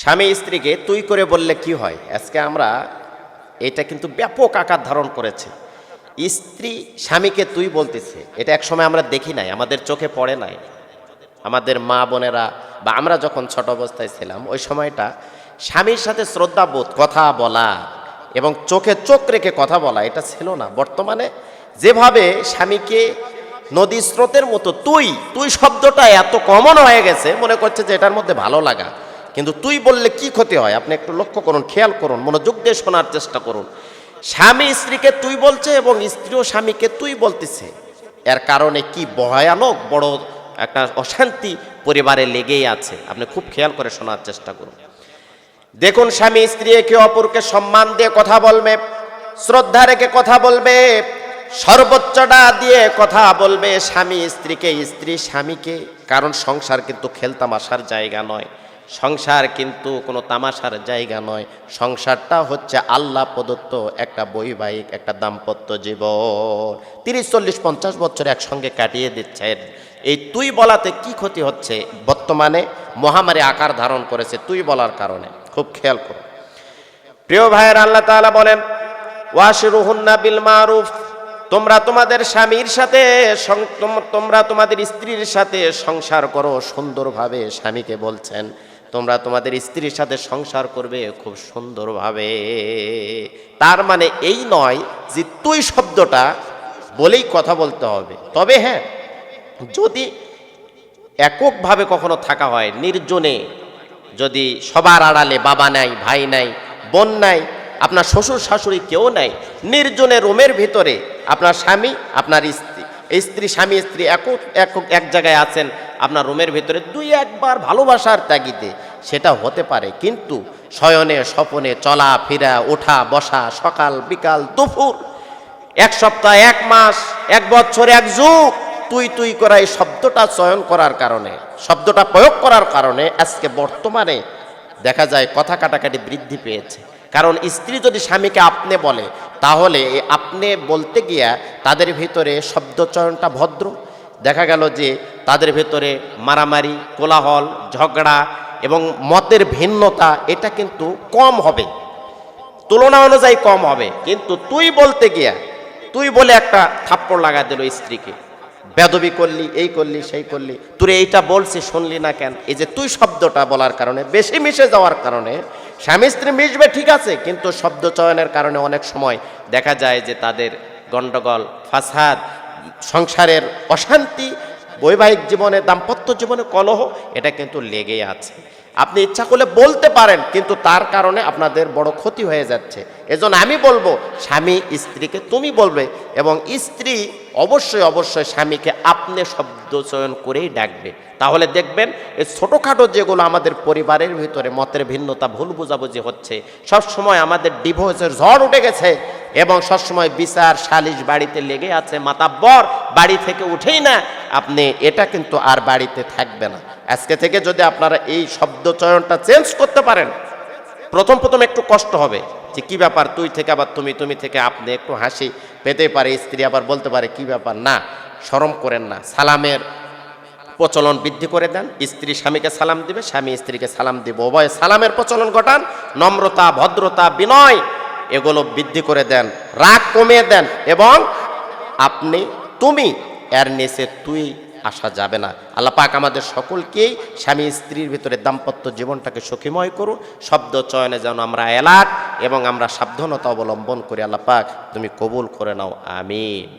স্বামী স্ত্রীকে তুই করে বললে কি হয়? আজকে আমরা এটা কিন্তু ব্যাপক আকার ধারণ করেছে। স্ত্রী স্বামীকে তুই বলতেছে। এটা এক সময় আমরা দেখি নাই, আমাদের চোখে পড়ে নাই। আমাদের মা বোনেরা বা আমরা যখন ছোট অবস্থায় ছিলাম, ওই সময়টা স্বামীর সাথে শ্রদ্ধাবোধ, কথা বলা এবং চোখে চোখ রেখে কথা বলা, এটা ছিল না। বর্তমানে যেভাবে স্বামীকে নদী স্রোতের মতো তুই তুই শব্দটা এত কমন হয়ে গেছে, মনে করছে যে এটার মধ্যে ভালো লাগা। কিন্তু তুই বললে কি ক্ষতি হয়? আপনি একটু লক্ষ্য করুন, খেয়াল করুন, মনোযোগ দিয়ে শোনার চেষ্টা করুন। স্বামী স্ত্রীকে তুই বলছে এবং স্ত্রীও স্বামীকে তুই বলতেছে। এর কারণে কি ভয়ানক বড় একটা অশান্তি পরিবারে লেগেই আছে? আপনি খুব খেয়াল করে শোনার চেষ্টা করুন। দেখুন, স্বামী স্ত্রী একে অপরকে সম্মান দিয়ে কথা বলবে, শ্রদ্ধা রেখে কথা বলবে, সর্বোচ্চটা দিয়ে কথা বলবে স্বামী স্ত্রীকে, স্ত্রী স্বামীকে। কারণ সংসার কিন্তু খেলতামাশার জায়গা নয়। সংসার কিন্তু কোনো তামাশার জায়গা নয়। সংসারটা হচ্ছে আল্লাহ প্রদত্ত একটা বৈবাহিক, একটা দাম্পত্য জীবন। তিরিশ, চল্লিশ, পঞ্চাশ বছর একসঙ্গে কাটিয়ে দিচ্ছেন। এই তুই বলাতে কি ক্ষতি হচ্ছে? বর্তমানে মহামারী আকার ধারণ করেছে তুই বলার কারণে। খুব খেয়াল করো। প্রিয় ভাইয়ের আল্লাহ তাআলা বলেন, ওয়াশিরুহুন্না বিল মারুফ। তোমরা তোমাদের স্বামীর সাথে তোমরা তোমাদের স্ত্রীর সাথে সংসার করো, সুন্দরভাবে স্বামীকে বলছেন। তোমরা তোমাদের স্ত্রীর সাথে সংসার করবে খুব সুন্দরভাবে। তার মানে এই নয় যে তুই শব্দটা বলেই কথা বলতে হবে। তবে হ্যাঁ যদি এককভাবে কখনো থাকা হয়, নির্জনে যদি সবার আড়ালে বাবা নাই, ভাই নাই, বোন নাই, আপনার শ্বশুর শাশুড়ি কেউ নাই, নির্জনে রুমের ভিতরে আপনার স্বামী, আপনার স্ত্রী স্ত্রী, স্বামী, স্ত্রী একক এক জায়গায় আছেন আপনার রুমের ভিতরে দুই একবার ভালোবাসার তাগিদে সেটা হতে পারে। কিন্তু শয়নে, স্বপনে, চলা, ফেরা, ওঠা, বসা, সকাল, বিকাল, দুপুর, এক সপ্তাহ, এক মাস, এক বছর, এক যুগ, তুই তুই করা এই শব্দটা চয়ন করার কারণে, শব্দটা প্রয়োগ করার কারণে আজকে বর্তমানে দেখা যায় কথা কাটাকাটি বৃদ্ধি পেয়েছে। কারণ স্ত্রী যদি স্বামীকে আপনি বলে, তাহলে আপনি বলতে গিয়া তাদের ভিতরে শব্দ চয়নটা ভদ্র দেখা গেল যে তাদের ভেতরে মারামারি, কোলাহল, ঝগড়া এবং মতের ভিন্নতা এটা কিন্তু কম হবে। তুলনা অনুযায়ী কম হবে। কিন্তু তুই বলতে গিয়া, তুই বলে একটা থাপ্পড় লাগা দিল স্ত্রীকে। বেদবি করলি, এই করলি, সেই করলি। তুই এইটা বলছি, শুনলি না কেন? এই যে তুই শব্দটা বলার কারণে, বেশি মিশে যাওয়ার কারণে, স্বামী স্ত্রী মিশবে ঠিক আছে, কিন্তু শব্দ চয়নের কারণে অনেক সময় দেখা যায় যে তাদের গণ্ডগোল ফাসাদ সংসারের অশান্তি বৈবাহিক জীবনে দাম্পত্য জীবনে কলহ এটা কিন্তু লেগে আছে। আপনি ইচ্ছা করলে বলতে পারেন, কিন্তু তার কারণে আপনাদের বড় ক্ষতি হয়ে যাচ্ছে। এজন্য আমি বলব, স্বামী স্ত্রীকে তুমি বলবে এবং স্ত্রী অবশ্যই অবশ্যই স্বামীকে আপনি শব্দ চয়ন করেই ডাকবে। তাহলে দেখবেন, এই ছোটোখাটো যেগুলো আমাদের পরিবারের ভিতরে মতের ভিন্নতা, ভুল বোঝাবুঝি হচ্ছে সব সময় আমাদের ডিভোর্সের ঝড় উঠে গেছে এবং সবসময় বিচার, সালিশ বাড়িতে লেগে আছে, মাতাব্বর বাড়ি থেকে উঠেই না, আপনি এটা কিন্তু আর বাড়িতে থাকবে না। আজকে থেকে যদি আপনারা এই শব্দ চয়নটা চেঞ্জ করতে পারেন, প্রথম প্রথম একটু কষ্ট হবে যে কি ব্যাপার, তুই থেকে আবার তুমি তুমি থেকে আপনি একটু হাসি পেতে পারে, স্ত্রী আবার বলতে পারে, কি ব্যাপার? না, শরম করেন না। সালামের প্রচলন বৃদ্ধি করে দেন। স্ত্রী স্বামীকে সালাম দিবে, স্বামী স্ত্রীকে সালাম দিবে। উভয় সালামের প্রচলন ঘটান। নম্রতা, ভদ্রতা, বিনয়, এগুলো বৃদ্ধি করে দেন। রাগ কমিয়ে দেন। এবং আপনি, তুমি, এর নিচে তুই আসা যাবে না। আল্লাহ পাক আমাদের সকলকেই স্বামী স্ত্রীর ভিতরে দাম্পত্য জীবনটাকে সুখীময় করুন, শব্দ চয়নে যেন আমরা এলাট এবং আমরা সাবধানতা অবলম্বন করি। আল্লাহ পাক তুমি কবুল করে নাও, আমিন।